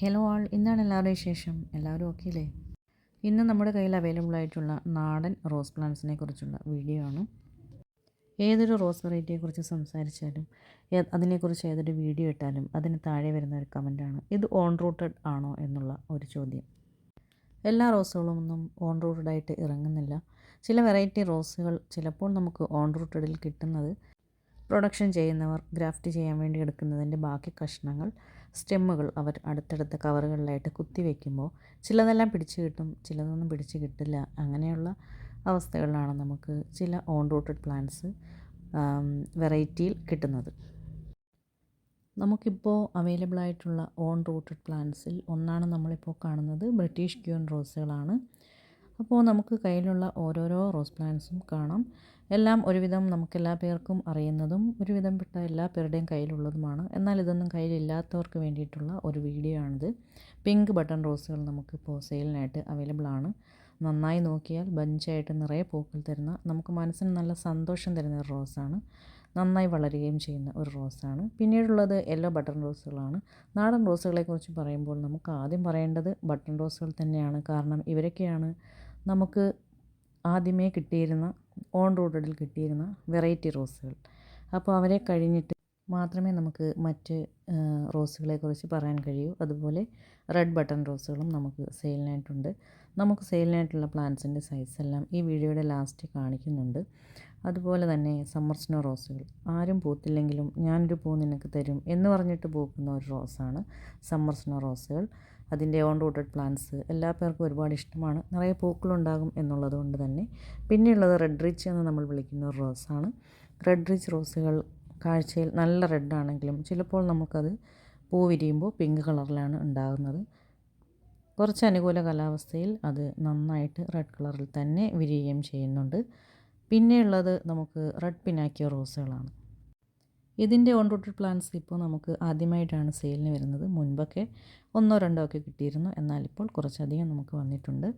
Hello ആൾ ഇന്നാണ് എല്ലാവരുടെയും വിശേഷം. എല്ലാവരും ഓക്കെ അല്ലേ? ഇന്ന് നമ്മുടെ കയ്യിൽ അവൈലബിൾ ആയിട്ടുള്ള നാടൻ റോസ് പ്ലാന്റ്സിനെ കുറിച്ചുള്ള വീഡിയോ ആണ്. ഏതൊരു റോസ് വെറൈറ്റിയെക്കുറിച്ച് സംസാരിച്ചാലും അതിനെക്കുറിച്ച് ഏതൊരു വീഡിയോ ഇട്ടാലും അതിന് താഴെ വരുന്ന ഒരു കമന്റാണ് ഇത് ഓൺ റൂട്ടഡ് ആണോ എന്നുള്ള ഒരു ചോദ്യം. എല്ലാ റോസുകളും ഒന്നും ഓൺ റൂട്ടഡ് ആയിട്ട് ഇറങ്ങുന്നില്ല. ചില വെറൈറ്റി റോസുകൾ ചിലപ്പോൾ നമുക്ക് ഓൺ റൂട്ടഡിൽ കിട്ടുന്നത് പ്രൊഡക്ഷൻ ചെയ്യുന്നവർ ഗ്രാഫ്റ്റ് ചെയ്യാൻ വേണ്ടി എടുക്കുന്നതിന്റെ ബാക്കി കഷ്ണങ്ങൾ സ്റ്റെമ്മുകൾ അവർ അടുത്തടുത്ത കവറുകളിലായിട്ട് കുത്തി വയ്ക്കുമ്പോൾ ചിലതെല്ലാം പിടിച്ച് കിട്ടും ചിലതൊന്നും പിടിച്ച് കിട്ടില്ല. അങ്ങനെയുള്ള അവസ്ഥകളിലാണ് നമുക്ക് ചില ഓൺ റൂട്ടഡ് പ്ലാന്റ്സ് വെറൈറ്റിയിൽ കിട്ടുന്നത്. നമുക്കിപ്പോൾ അവൈലബിൾ ആയിട്ടുള്ള ഓൺ റൂട്ടഡ് പ്ലാന്റ്സിൽ ഒന്നാണ് നമ്മളിപ്പോൾ കാണുന്നത് ബ്രിട്ടീഷ് ക്യൂൻ റോസുകളാണ് അപ്പോൾ നമുക്ക് കയ്യിലുള്ള ഓരോരോ റോസ് പ്ലാന്റ്സും കാണാം. എല്ലാം ഒരുവിധം നമുക്കെല്ലാ പേർക്കും അറിയുന്നതും ഒരുവിധം പെട്ട എല്ലാ പേരുടെയും കയ്യിലുള്ളതുമാണ്. എന്നാൽ ഇതൊന്നും കയ്യിലില്ലാത്തവർക്ക് വേണ്ടിയിട്ടുള്ള ഒരു വീഡിയോ ആണിത്. പിങ്ക് ബട്ടൺ റോസുകൾ നമുക്കിപ്പോൾ സെയിലിനായിട്ട് അവൈലബിൾ ആണ്. നന്നായി നോക്കിയാൽ ബഞ്ചായിട്ട് നിറയെ പൂക്കൾ തരുന്ന നമുക്ക് മനസ്സിന് നല്ല സന്തോഷം തരുന്ന ഒരു റോസാണ്. നന്നായി വളരുകയും ചെയ്യുന്ന ഒരു റോസാണ്. പിന്നീടുള്ളത് യെല്ലോ ബട്ടൺ റോസുകളാണ്. നാടൻ റോസുകളെക്കുറിച്ച് പറയുമ്പോൾ നമുക്ക് ആദ്യം പറയേണ്ടത് ബട്ടൺ റോസുകൾ തന്നെയാണ്. കാരണം ഇവരൊക്കെയാണ് നമുക്ക് ആദ്യമേ കിട്ടിയിരുന്ന ഓൺ റോഡിൽ കിട്ടിയിരുന്ന വെറൈറ്റി റോസുകൾ. അപ്പോൾ അവരെ കഴിഞ്ഞിട്ട് മാത്രമേ നമുക്ക് മറ്റ് റോസുകളെക്കുറിച്ച് പറയാൻ കഴിയൂ. അതുപോലെ റെഡ് ബട്ടൺ റോസുകളും നമുക്ക് സെയിലിനായിട്ടുണ്ട്. നമുക്ക് സെയിലിനായിട്ടുള്ള പ്ലാന്റ്സിന്റെ സൈസ് എല്ലാം ഈ വീഡിയോയുടെ ലാസ്റ്റ് കാണിക്കുന്നുണ്ട്. അതുപോലെ തന്നെ സമ്മർ സ്നോ റോസുകൾ. ആരും പൂത്തില്ലെങ്കിലും ഞാനൊരു പൂ നിനക്ക് തരും എന്ന് പറഞ്ഞിട്ട് പൂക്കുന്ന ഒരു റോസാണ് സമ്മർ സ്നോ റോസുകൾ. അതിന്റെ ഓൺ റൂട്ടഡ് പ്ലാന്റ്സ് എല്ലാ പേർക്കും ഒരുപാട് ഇഷ്ടമാണ്. നിറയെ പൂക്കളുണ്ടാകും എന്നുള്ളത് കൊണ്ട് തന്നെ. പിന്നെയുള്ളത് റെഡ് റിച്ച് എന്ന് നമ്മൾ വിളിക്കുന്ന ഒരു റോസാണ് റെഡ് റിച്ച് റോസുകൾ കാഴ്ചയിൽ നല്ല റെഡ് ആണെങ്കിലും ചിലപ്പോൾ നമുക്കത് പൂ വിരിയുമ്പോൾ പിങ്ക് കളറിലാണ് ഉണ്ടാകുന്നത്. കുറച്ച് അനുകൂല കാലാവസ്ഥയിൽ അത് നന്നായിട്ട് റെഡ് കളറിൽ തന്നെ വിരിയുകയും ചെയ്യുന്നുണ്ട്. പിന്നെയുള്ളത് നമുക്ക് റെഡ് പിനാക്കിയ റോസുകളാണ് ഇതിന്റെ ഓൺ റൂട്ടഡ് പ്ലാന്റ്സ് ഇപ്പോൾ നമുക്ക് ആദ്യമായിട്ടാണ് സെയിലിന് വരുന്നത്. മുൻപൊക്കെ ഒന്നോ രണ്ടോ ഒക്കെ കിട്ടിയിരുന്നു. എന്നാൽ ഇപ്പോൾ കുറച്ചധികം നമുക്ക് വന്നിട്ടുണ്ട്.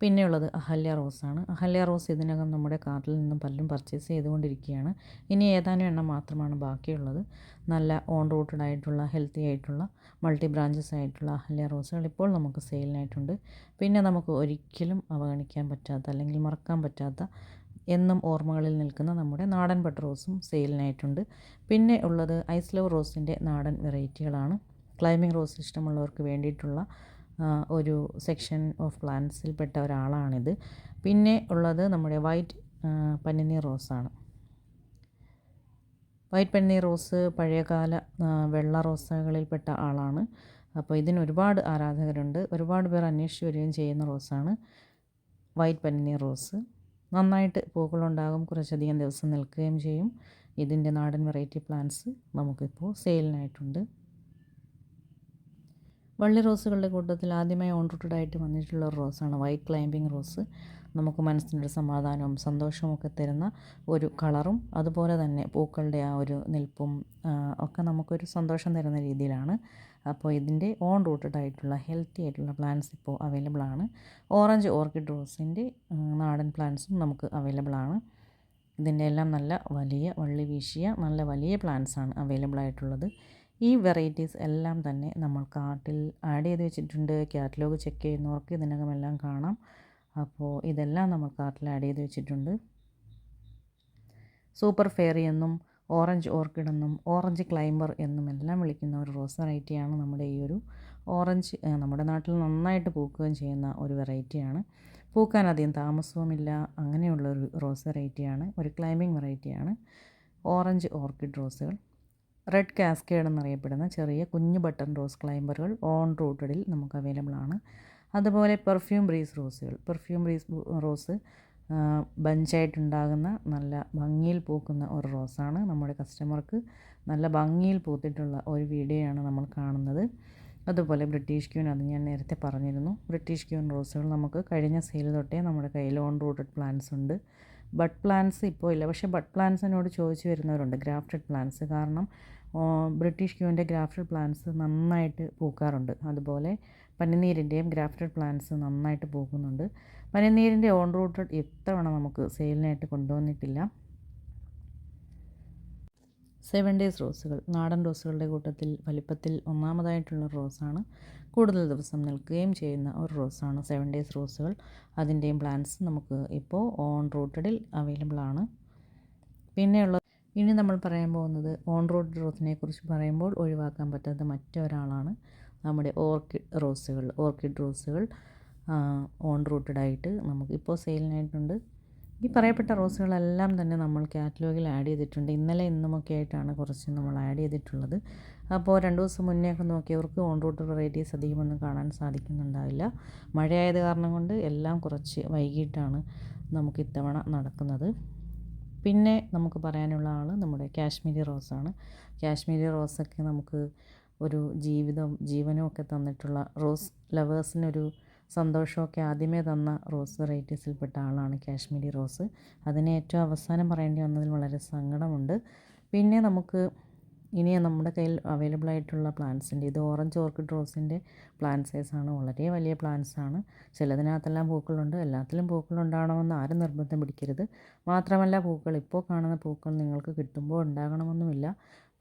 പിന്നെയുള്ളത് അഹല്യ റോസാണ് അഹല്യ റോസ് ഇതിനകം നമ്മുടെ കാർട്ടിൽ നിന്നും പലരും പർച്ചേസ് ചെയ്തുകൊണ്ടിരിക്കുകയാണ്. ഇനി ഏതാനും എണ്ണം മാത്രമാണ് ബാക്കിയുള്ളത്. നല്ല ഓൺ റൂട്ടഡ് ആയിട്ടുള്ള ഹെൽത്തി ആയിട്ടുള്ള മൾട്ടി ബ്രാഞ്ചസ് ആയിട്ടുള്ള അഹല്യ റോസുകൾ ഇപ്പോൾ നമുക്ക് സെയിലിനായിട്ടുണ്ട് പിന്നെ നമുക്ക് ഒരിക്കലും അവഗണിക്കാൻ പറ്റാത്ത അല്ലെങ്കിൽ മറക്കാൻ പറ്റാത്ത എന്നും ഓർമ്മകളിൽ നിൽക്കുന്ന നമ്മുടെ നാടൻ ബട്ട് റോസും സെയിലിനായിട്ടുണ്ട്. പിന്നെ ഉള്ളത് ഐസ് ലവ് റോസിന്റെ നാടൻ വെറൈറ്റികളാണ്. ക്ലൈമ്പിംഗ് റോസ് ഇഷ്ടമുള്ളവർക്ക് വേണ്ടിയിട്ടുള്ള ഒരു സെക്ഷൻ ഓഫ് പ്ലാന്റ്സിൽ പെട്ട ഒരാളാണിത്. പിന്നെ ഉള്ളത് നമ്മുടെ വൈറ്റ് പന്നിനീർ റോസാണ്. വൈറ്റ് പന്നിനീർ റോസ് പഴയകാല വെള്ള വെള്ള റോസകളിൽപ്പെട്ട ആളാണ്. അപ്പോൾ ഇതിന് ഒരുപാട് ആരാധകരുണ്ട്. ഒരുപാട് പേർ അന്വേഷിച്ച് വരികയും ചെയ്യുന്ന റോസാണ് വൈറ്റ് പന്നിനീർ റോസ്. നന്നായിട്ട് പൂക്കളുണ്ടാകും. കുറച്ചധികം ദിവസം നിൽക്കുകയും ചെയ്യും. ഇതിന്റെ നാടൻ വെറൈറ്റി പ്ലാന്റ്സ് നമുക്കിപ്പോൾ സെയിലിനായിട്ടുണ്ട് വള്ളി റോസുകളുടെ കൂട്ടത്തിൽ ആദ്യമായി ഓൺ റൂട്ടഡ് ആയിട്ട് വന്നിട്ടുള്ള ഒരു റോസാണ് വൈറ്റ് ക്ലൈമ്പിംഗ് റോസ് നമുക്ക് മനസ്സിനൊരു സമാധാനവും സന്തോഷവും ഒക്കെ തരുന്ന ഒരു കളറും അതുപോലെ തന്നെ പൂക്കളുടെ ആ ഒരു നിൽപ്പും ഒക്കെ നമുക്കൊരു സന്തോഷം തരുന്ന രീതിയിലാണ് അപ്പോൾ ഇതിന്റെ ഓൺ റൂട്ടഡ് ആയിട്ടുള്ള ഹെൽത്തി ആയിട്ടുള്ള പ്ലാന്റ്സ് ഇപ്പോൾ അവൈലബിൾ ആണ്. ഓറഞ്ച് ഓർക്കിഡ് റോസിന്റെ നാടൻ പ്ലാന്റ്സും നമുക്ക് അവൈലബിൾ ആണ്. ഇതിന്റെ എല്ലാം നല്ല വലിയ വള്ളി വീശിയ നല്ല വലിയ പ്ലാന്റ്സ് ആണ് അവൈലബിൾ ആയിട്ടുള്ളത്. ഈ വെറൈറ്റീസ് എല്ലാം തന്നെ നമ്മൾ കാർട്ടിൽ ആഡ് ചെയ്ത് വെച്ചിട്ടുണ്ട്. കാറ്റലോഗ് ചെക്ക് ചെയ്യുന്നവർക്ക് ഇതിനകം എല്ലാം കാണാം. അപ്പോൾ ഇതെല്ലാം നമ്മൾ കാർട്ടിൽ ആഡ് ചെയ്ത് വെച്ചിട്ടുണ്ട്. സൂപ്പർ ഫെയറി എന്നും ഓറഞ്ച് ഓർക്കിഡ് എന്നും ഓറഞ്ച് ക്ലൈംബർ എന്നും എല്ലാം വിളിക്കുന്ന ഒരു റോസ് വെറൈറ്റിയാണ് നമ്മുടെ ഈ ഒരു ഓറഞ്ച് നമ്മുടെ നാട്ടിൽ നന്നായിട്ട് പൂക്കുകയും ചെയ്യുന്ന ഒരു വെറൈറ്റിയാണ്. പൂക്കാൻ അധികം താമസവുമില്ല അങ്ങനെയുള്ള ഒരു റോസ് വെറൈറ്റിയാണ് ഒരു ക്ലൈമ്പിംഗ് വെറൈറ്റിയാണ് ഓറഞ്ച് ഓർക്കിഡ് റോസുകൾ. റെഡ് കാസ്കേഡ് എന്നറിയപ്പെടുന്ന ചെറിയ കുഞ്ഞു ബട്ടൺ റോസ് ക്ലൈംബറുകൾ ഓൺ റൂട്ടഡിൽ നമുക്ക് അവൈലബിൾ ആണ് അതുപോലെ പെർഫ്യൂം ബ്രീസ് റോസുകൾ പെർഫ്യൂം ബ്രീസ് റോസ് ബഞ്ചായിട്ടുണ്ടാകുന്ന നല്ല ഭംഗിയിൽ പൂക്കുന്ന ഒരു റോസാണ് നമ്മുടെ കസ്റ്റമർക്ക് നല്ല ഭംഗിയിൽ പൂത്തിട്ടുള്ള ഒരു വീഡിയോയാണ് നമ്മൾ കാണുന്നത്. അതുപോലെ ബ്രിട്ടീഷ് ക്യൂൻ അത് ഞാൻ നേരത്തെ പറഞ്ഞിരുന്നു. ബ്രിട്ടീഷ് ക്യൂൻ റോസുകൾ നമുക്ക് കഴിഞ്ഞ സെയിൽ തൊട്ടേ നമ്മുടെ കയ്യിൽ ഓൺ റൂട്ടഡ് പ്ലാന്റ്സ് ഉണ്ട്. ബഡ് പ്ലാന്റ്സ് ഇപ്പോൾ ഇല്ല. പക്ഷേ ബഡ് പ്ലാന്റ്സിനോട് ചോദിച്ചു വരുന്നവരുണ്ട്. ഗ്രാഫ്റ്റഡ് പ്ലാന്റ്സ് കാരണം ബ്രിട്ടീഷ് ക്യൂവിന്റെ ഗ്രാഫ്റ്റഡ് പ്ലാന്റ്സ് നന്നായിട്ട് പൂക്കാറുണ്ട്. അതുപോലെ പനിനീരിന്റെയും ഗ്രാഫ്റ്റഡ് പ്ലാന്റ്സ് നന്നായിട്ട് പോകുന്നുണ്ട്. പനിനീരിന്റെ ഓൺ റൂട്ടഡ് ഇത്തവണ നമുക്ക് സെയിലിനായിട്ട് കൊണ്ടുവന്നിട്ടില്ല. സെവൻ ഡേയ്സ് റോസുകൾ. നാടൻ റോസുകളുടെ കൂട്ടത്തിൽ വലിപ്പത്തിൽ ഒന്നാമതായിട്ടുള്ള റോസാണ്. കൂടുതൽ ദിവസം നിൽക്കുകയും ചെയ്യുന്ന ഒരു റോസാണ് സെവൻ ഡേയ്സ് റോസുകൾ. അതിന്റെയും പ്ലാന്റ്സ് നമുക്ക് ഇപ്പോൾ ഓൺ റൂട്ടഡിൽ അവൈലബിൾ ആണ്. പിന്നെയുള്ള ഇനി നമ്മൾ പറയാൻ പോകുന്നത് ഓൺ റോഡ് റോസിനെ കുറിച്ച് പറയുമ്പോൾ ഒഴിവാക്കാൻ പറ്റാത്ത മറ്റൊരാളാണ്. നമ്മുടെ ഓർക്കിഡ് റോസുകൾ ഓർക്കിഡ് റോസുകൾ ഓൺ റൂട്ടഡ് ആയിട്ട് നമുക്ക് ഇപ്പോൾ സെയിലിനായിട്ടുണ്ട് ഈ പറയപ്പെട്ട റോസുകളെല്ലാം തന്നെ നമ്മൾ കാറ്റലോഗിൽ ആഡ് ചെയ്തിട്ടുണ്ട്. ഇന്നലെ ഇന്നുമൊക്കെ ആയിട്ടാണ് കുറച്ച് നമ്മൾ ആഡ് ചെയ്തിട്ടുള്ളത്. അപ്പോൾ രണ്ട് ദിവസം മുന്നേ ഒക്കെ നോക്കിയവർക്ക് ഓൺ റൂട്ട് വെറൈറ്റീസ് അധികമൊന്നും കാണാൻ സാധിക്കുന്നുണ്ടാവില്ല. മഴയായത് കാരണം കൊണ്ട് എല്ലാം കുറച്ച് വൈകിട്ടാണ് നമുക്ക് ഇത്തവണ നടക്കുന്നത്. പിന്നെ നമുക്ക് പറയാനുള്ള ആൾ നമ്മുടെ കാശ്മീരി റോസാണ്. കാശ്മീരി റോസൊക്കെ നമുക്ക് ഒരു ജീവിതവും ജീവനും ഒക്കെ തന്നിട്ടുള്ള റോസ് ലവേഴ്സിനൊരു സന്തോഷമൊക്കെ ആദ്യമേ തന്ന റോസ് വെറൈറ്റീസിൽപ്പെട്ട ആളാണ് കാശ്മീരി റോസ്. അതിന് ഏറ്റവും അവസാനം പറയേണ്ടി വന്നതിൽ വളരെ സങ്കടമുണ്ട്. പിന്നെ നമുക്ക് ഇനി നമ്മുടെ കയ്യിൽ അവൈലബിൾ ആയിട്ടുള്ള പ്ലാന്റ്സിന്റെ ഇത് ഓറഞ്ച് ഓർക്കിഡ് റോസിന്റെ പ്ലാന്റ് സൈസാണ് വളരെ വലിയ പ്ലാന്റ്സ് ആണ് ചിലതിനകത്തെല്ലാം പൂക്കളുണ്ട് എല്ലാത്തിലും പൂക്കളുണ്ടാകണമെന്ന് ആരും നിർബന്ധം പിടിക്കരുത്. മാത്രമല്ല പൂക്കൾ ഇപ്പോൾ കാണുന്ന പൂക്കൾ നിങ്ങൾക്ക് കിട്ടുമ്പോൾ ഉണ്ടാകണമെന്നുമില്ല.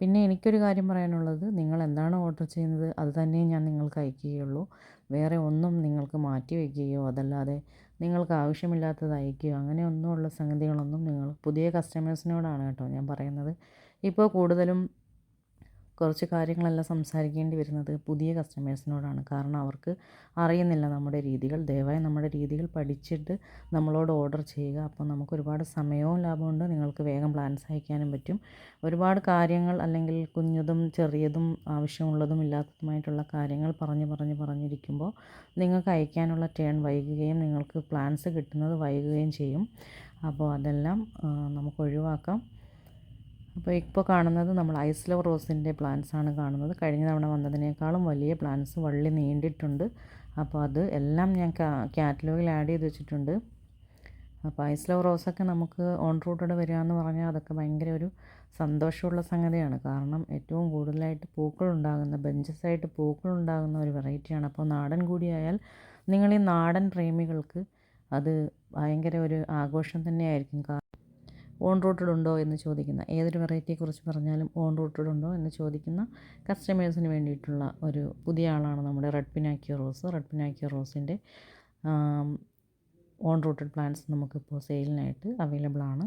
പിന്നെ എനിക്കൊരു കാര്യം പറയാനുള്ളത്. നിങ്ങൾ എന്താണ് ഓർഡർ ചെയ്യുന്നത്? അത് തന്നെ ഞാൻ നിങ്ങൾക്ക് അയക്കുകയുള്ളൂ. വേറെ ഒന്നും നിങ്ങൾക്ക് മാറ്റി വയ്ക്കുകയോ അതല്ലാതെ നിങ്ങൾക്ക് ആവശ്യമില്ലാത്തത് അയക്കുകയോ അങ്ങനെ ഒന്നുമുള്ള സംഗതികളൊന്നും നിങ്ങൾ പുതിയ കസ്റ്റമേഴ്സിനോടാണ് കേട്ടോ ഞാൻ പറയുന്നത്. ഇപ്പോൾ കൂടുതലും കുറച്ച് കാര്യങ്ങളെല്ലാം സംസാരിക്കേണ്ടി വരുന്നത് പുതിയ കസ്റ്റമേഴ്സിനോടാണ്. കാരണം അവർക്ക് അറിയുന്നില്ല നമ്മുടെ രീതികൾ. ദയവായി നമ്മുടെ രീതികൾ പഠിച്ചിട്ട് നമ്മളോട് ഓർഡർ ചെയ്യുക. അപ്പോൾ നമുക്ക് ഒരുപാട് സമയവും ലാഭമുണ്ട് നിങ്ങൾക്ക് വേഗം പ്ലാൻസ് അയക്കാനും പറ്റും. ഒരുപാട് കാര്യങ്ങൾ അല്ലെങ്കിൽ കുഞ്ഞതും ചെറിയതും ആവശ്യമുള്ളതും ഇല്ലാത്തതുമായിട്ടുള്ള കാര്യങ്ങൾ പറഞ്ഞ് പറഞ്ഞ് പറഞ്ഞിരിക്കുമ്പോൾ നിങ്ങൾക്ക് അയക്കാനുള്ള ടേൺ വൈകുകയും നിങ്ങൾക്ക് പ്ലാൻസ് കിട്ടുന്നത് വൈകുകയും ചെയ്യും. അപ്പോൾ അതെല്ലാം നമുക്ക് ഒഴിവാക്കാം. അപ്പോൾ ഇപ്പോൾ കാണുന്നത് നമ്മൾ ഐസ് ലവ് റോസിന്റെ പ്ലാന്റ്സ് ആണ് കാണുന്നത്. കഴിഞ്ഞ തവണ വന്നതിനേക്കാളും വലിയ പ്ലാന്റ്സ് വള്ളി നീണ്ടിട്ടുണ്ട്. അപ്പോൾ അത് എല്ലാം ഞാൻ കാറ്റലോഗിൽ ആഡ് ചെയ്ത് വെച്ചിട്ടുണ്ട്. അപ്പോൾ ഐസ് ലവ് റോസൊക്കെ നമുക്ക് ഓൺ റൂട്ടോടെ വരിക എന്ന് പറഞ്ഞാൽ അതൊക്കെ ഭയങ്കര ഒരു സന്തോഷമുള്ള സംഗതിയാണ്. കാരണം ഏറ്റവും കൂടുതലായിട്ട് പൂക്കളുണ്ടാകുന്ന ബെഞ്ചസായിട്ട് പൂക്കളുണ്ടാകുന്ന ഒരു വെറൈറ്റിയാണ് അപ്പോൾ നാടൻ കൂടിയായാൽ നിങ്ങൾ ഈ നാടൻ പ്രേമികൾക്ക് അത് ഭയങ്കര ഒരു ആഘോഷം തന്നെയായിരിക്കും. ഓൺ റൂട്ടഡ് ഉണ്ടോ എന്ന് ചോദിക്കുന്ന ഏതൊരു വെറൈറ്റിയെക്കുറിച്ച് പറഞ്ഞാലും ഓൺ റൂട്ടഡ് ഉണ്ടോ എന്ന് ചോദിക്കുന്ന കസ്റ്റമേഴ്സിന് വേണ്ടിയിട്ടുള്ള ഒരു പുതിയ ആളാണ് നമ്മുടെ red Pinocchio rose red Pinocchio റോസിന്റെ own rooted plants നമുക്കിപ്പോൾ സെയിലിനായിട്ട് അവൈലബിൾ ആണ്.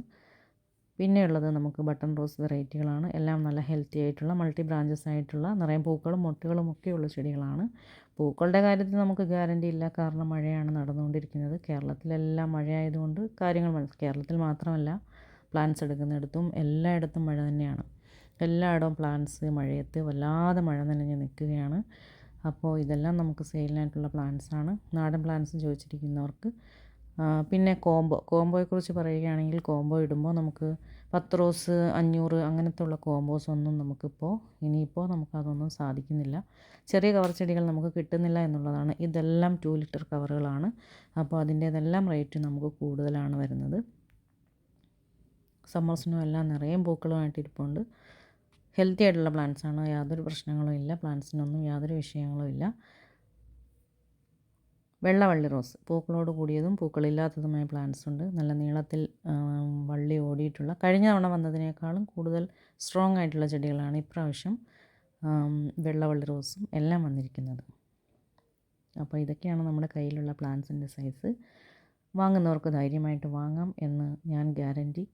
പിന്നെയുള്ളത് നമുക്ക് ബട്ടൺ റോസ് വെറൈറ്റികളാണ്. എല്ലാം നല്ല ഹെൽത്തി ആയിട്ടുള്ള മൾട്ടി ബ്രാഞ്ചസ് ആയിട്ടുള്ള നിറയെ പൂക്കളും മുട്ടുകളും ഒക്കെയുള്ള ചെടികളാണ്. പൂക്കളുടെ കാര്യത്തിൽ നമുക്ക് ഗ്യാരണ്ടി ഇല്ല. കാരണം മഴയാണ് നടന്നുകൊണ്ടിരിക്കുന്നത്. കേരളത്തിലെല്ലാം മഴയായതുകൊണ്ട് കാര്യങ്ങൾ കേരളത്തിൽ മാത്രമല്ല പ്ലാന്റ്സ് എടുക്കുന്നിടത്തും എല്ലായിടത്തും മഴ തന്നെയാണ്. എല്ലായിടവും പ്ലാന്റ്സ് മഴയത്ത് വല്ലാതെ മഴ നനഞ്ഞ് നിൽക്കുകയാണ്. അപ്പോൾ ഇതെല്ലാം നമുക്ക് സെയിലിനായിട്ടുള്ള ആണ്. നാടൻ പ്ലാന്റ്സ് ചോദിച്ചിരിക്കുന്നവർക്ക്. പിന്നെ കോംബോ. കോംബോയെക്കുറിച്ച് പറയുകയാണെങ്കിൽ കോംബോ ഇടുമ്പോൾ നമുക്ക് പത്ത് റോസ് അഞ്ഞൂറ് അങ്ങനത്തെ ഉള്ള കോംബോസ് ഒന്നും നമുക്കിപ്പോൾ ഇനിയിപ്പോൾ നമുക്കതൊന്നും സാധിക്കുന്നില്ല. ചെറിയ കവർ ചെടികൾ നമുക്ക് കിട്ടുന്നില്ല എന്നുള്ളതാണ്. ഇതെല്ലാം ടു ലിറ്റർ കവറുകളാണ് അപ്പോൾ അതിന്റേതെല്ലാം റേറ്റ് നമുക്ക് കൂടുതലാണ് വരുന്നത്. സമ്മർസിനും എല്ലാം നിറയെ പൂക്കളുമായിട്ട് ഇരിപ്പുണ്ട്. ഹെൽത്തി ആയിട്ടുള്ള പ്ലാന്റ്സ് ആണ്. യാതൊരു പ്രശ്നങ്ങളും ഇല്ല. പ്ലാന്റ്സിനൊന്നും യാതൊരു വിഷയങ്ങളും ഇല്ല. വെള്ളവള്ളി റോസ്. പൂക്കളോട് കൂടിയതും പൂക്കളില്ലാത്തതുമായ പ്ലാന്റ്സ് ഉണ്ട്. നല്ല നീളത്തിൽ വള്ളി ഓടിയിട്ടുള്ള കഴിഞ്ഞ തവണ വന്നതിനേക്കാളും കൂടുതൽ സ്ട്രോങ് ആയിട്ടുള്ള ചെടികളാണ് ഇപ്രാവശ്യം വെള്ളവള്ളി റോസും എല്ലാം വന്നിരിക്കുന്നത്. അപ്പോൾ ഇതൊക്കെയാണ് നമ്മുടെ കയ്യിലുള്ള പ്ലാന്റ്സിന്റെ സൈസ് വാങ്ങുന്നവർക്ക് ധൈര്യമായിട്ട് വാങ്ങാം എന്ന് ഞാൻ ഗ്യാരന്റി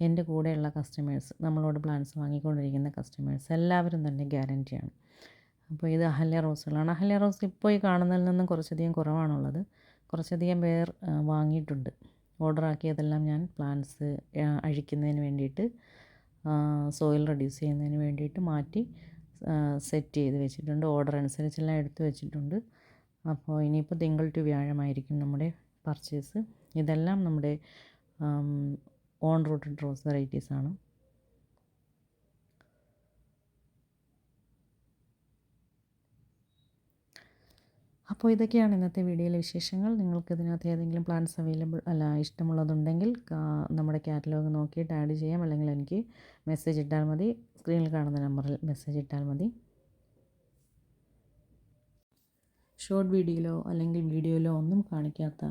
എന്റെ കൂടെയുള്ള കസ്റ്റമേഴ്സ് നമ്മളോട് പ്ലാന്റ്സ് വാങ്ങിക്കൊണ്ടിരിക്കുന്ന കസ്റ്റമേഴ്സ് എല്ലാവരും തന്നെ ഗ്യാരന്റിയാണ് അപ്പോൾ ഇത് അഹല്യ റോസുകളാണ്. അഹല്യ റോസ് ഇപ്പോൾ ഈ കാണുന്നതിൽ നിന്നും കുറച്ചധികം കുറവാണുള്ളത്. കുറച്ചധികം പേർ വാങ്ങിയിട്ടുണ്ട്. ഓർഡർ ആക്കിയതെല്ലാം ഞാൻ പ്ലാന്റ്സ് അഴിക്കുന്നതിന് വേണ്ടിയിട്ട് സോയിൽ റെഡ്യൂസ് ചെയ്യുന്നതിന് വേണ്ടിയിട്ട് മാറ്റി സെറ്റ് ചെയ്ത് വെച്ചിട്ടുണ്ട്. ഓർഡർ അനുസരിച്ചെല്ലാം എടുത്തു വെച്ചിട്ടുണ്ട്. അപ്പോൾ ഇനിയിപ്പോൾ തിങ്കൾ ടു വ്യാഴമായിരിക്കും നമ്മുടെ പർച്ചേസ് ഇതെല്ലാം നമ്മുടെ ഓൺ റൂട്ടഡ് റോസ് വെറൈറ്റീസ് ആണ്. അപ്പോൾ ഇതൊക്കെയാണ് ഇന്നത്തെ വീഡിയോയിലെ വിശേഷങ്ങൾ. നിങ്ങൾക്ക് ഇതിനകത്ത് ഏതെങ്കിലും പ്ലാൻസ് അവൈലബിൾ അല്ല ഇഷ്ടമുള്ളതുണ്ടെങ്കിൽ നമ്മുടെ കാറ്റലോഗ് നോക്കിയിട്ട് ആഡ് ചെയ്യാം. അല്ലെങ്കിൽ എനിക്ക് മെസ്സേജ് ഇട്ടാൽ മതി. സ്ക്രീനിൽ കാണുന്ന നമ്പറിൽ മെസ്സേജ് ഇട്ടാൽ മതി. ഷോർട്ട് വീഡിയോയിലോ അല്ലെങ്കിൽ വീഡിയോയിലോ ഒന്നും കാണിക്കാത്ത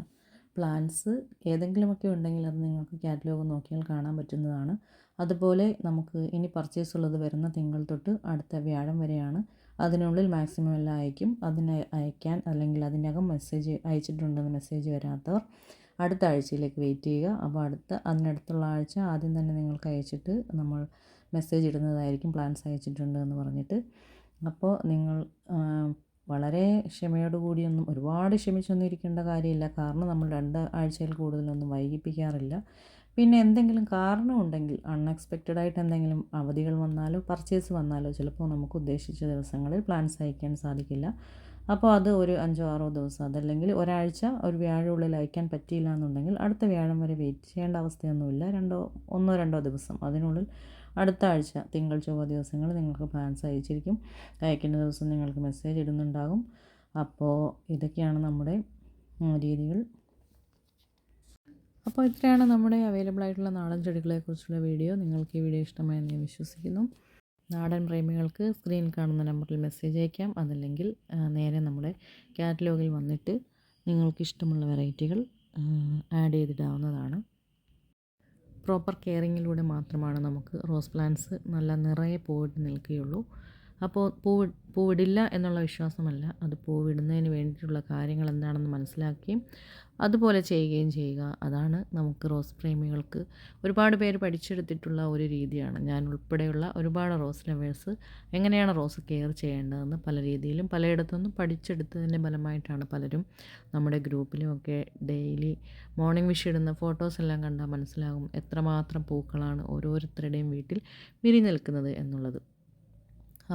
പ്ലാൻസ് ഏതെങ്കിലുമൊക്കെ ഉണ്ടെങ്കിൽ അത് നിങ്ങൾക്ക് കാറ്റലോഗ് നോക്കിയാൽ കാണാൻ പറ്റുന്നതാണ്. അതുപോലെ നമുക്ക് ഇനി പർച്ചേസ് ഉള്ളത് വരുന്ന തിങ്കൾ തൊട്ട് അടുത്ത വ്യാഴം വരെയാണ്. അതിനുള്ളിൽ മാക്സിമം എല്ലാം അയക്കും. അതിന് അയക്കാൻ അല്ലെങ്കിൽ അതിനകം മെസ്സേജ് അയച്ചിട്ടുണ്ടെന്ന് മെസ്സേജ് വരാത്തവർ അടുത്ത ആഴ്ചയിലേക്ക് വെയിറ്റ് ചെയ്യുക. അപ്പോൾ അടുത്ത അതിനടുത്തുള്ള ആഴ്ച ആദ്യം തന്നെ നിങ്ങൾക്ക് അയച്ചിട്ട് നമ്മൾ മെസ്സേജ് ഇടുന്നതായിരിക്കും പ്ലാൻസ് അയച്ചിട്ടുണ്ട് എന്ന് പറഞ്ഞിട്ട്. അപ്പോൾ നിങ്ങൾ വളരെ ക്ഷമയോട് കൂടിയൊന്നും ഒരുപാട് ക്ഷമിച്ചൊന്നും ഇരിക്കേണ്ട കാര്യമില്ല. കാരണം നമ്മൾ രണ്ട് ആഴ്ചയിൽ കൂടുതലൊന്നും വൈകിപ്പിക്കാറില്ല. പിന്നെ എന്തെങ്കിലും കാരണമുണ്ടെങ്കിൽ അൺഎക്സ്പെക്റ്റഡ് ആയിട്ട് എന്തെങ്കിലും അവധികൾ വന്നാലോ പർച്ചേസ് വന്നാലോ ചിലപ്പോൾ നമുക്ക് ഉദ്ദേശിച്ച ദിവസങ്ങളിൽ പ്ലാൻസ് അയക്കാൻ സാധിക്കില്ല. അപ്പോൾ അത് ഒരു അഞ്ചോ ആറോ ദിവസം അതല്ലെങ്കിൽ ഒരാഴ്ച ഒരു വ്യാഴമുള്ളിൽ അയക്കാൻ പറ്റിയില്ല എന്നുണ്ടെങ്കിൽ അടുത്ത വ്യാഴം വരെ വെയിറ്റ് ചെയ്യേണ്ട അവസ്ഥയൊന്നുമില്ല. രണ്ടോ ഒന്നോ രണ്ടോ ദിവസം അതിനുള്ളിൽ അടുത്ത ആഴ്ച തിങ്കൾ ചൊവ്വ ദിവസങ്ങൾ നിങ്ങൾക്ക് പ്ലാൻസ് അയച്ചിരിക്കും. അയക്കുന്ന ദിവസം നിങ്ങൾക്ക് മെസ്സേജ് ഇടുന്നുണ്ടാകും. അപ്പോൾ ഇതൊക്കെയാണ് നമ്മുടെ രീതികൾ. അപ്പോൾ ഇത്രയാണ് നമ്മുടെ അവൈലബിൾ ആയിട്ടുള്ള നാടൻ ചെടികളെക്കുറിച്ചുള്ള വീഡിയോ നിങ്ങൾക്ക് ഈ വീഡിയോ ഇഷ്ടമായെന്ന് ഞാൻ വിശ്വസിക്കുന്നു. നാടൻ പ്രേമികൾക്ക് സ്ക്രീൻ കാണുന്ന നമ്പറിൽ മെസ്സേജ് അയക്കാം. അതല്ലെങ്കിൽ നേരെ നമ്മുടെ കാറ്റലോഗിൽ വന്നിട്ട് നിങ്ങൾക്ക് ഇഷ്ടമുള്ള വെറൈറ്റികൾ ആഡ് ചെയ്തിടാവുന്നതാണ്. പ്രോപ്പർ കെയറിങ്ങിലൂടെ മാത്രമാണ് നമുക്ക് റോസ് പ്ലാന്റ്സ് നല്ല നിറയെ പൂവിട്ട് നിൽക്കുകയുള്ളൂ. അപ്പോൾ പൂവ് പൂവിടില്ല എന്നുള്ള വിശ്വാസമല്ല. അത് പൂവിടുന്നതിന് വേണ്ടിയിട്ടുള്ള കാര്യങ്ങൾ എന്താണെന്ന് മനസ്സിലാക്കുകയും അതുപോലെ ചെയ്യുകയും ചെയ്യുക. അതാണ് നമുക്ക് റോസ് പ്രേമികൾക്ക് ഒരുപാട് പേര് പഠിച്ചെടുത്തിട്ടുള്ള ഒരു രീതിയാണ്. ഞാൻ ഉൾപ്പെടെയുള്ള ഒരുപാട് റോസ് ലവേഴ്സ് എങ്ങനെയാണ് റോസ് കെയർ ചെയ്യേണ്ടതെന്ന് പല രീതിയിലും പലയിടത്തുനിന്നും പഠിച്ചെടുത്തതിന്റെ ഫലമായിട്ടാണ് പലരും നമ്മുടെ ഗ്രൂപ്പിലുമൊക്കെ ഡെയിലി മോർണിംഗ് വിഷ് ഇടുന്ന ഫോട്ടോസ് എല്ലാം കണ്ടാൽ മനസ്സിലാകും എത്രമാത്രം പൂക്കളാണ് ഓരോരുത്തരുടെയും വീട്ടിൽ വിരി നിൽക്കുന്നത് എന്നുള്ളത്.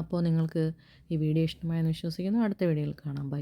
അപ്പോൾ നിങ്ങൾക്ക് ഈ വീഡിയോ ഇഷ്ടമായെന്ന് വിശ്വസിക്കുന്നു. അടുത്ത വീഡിയോയിൽ കാണാം. ബൈ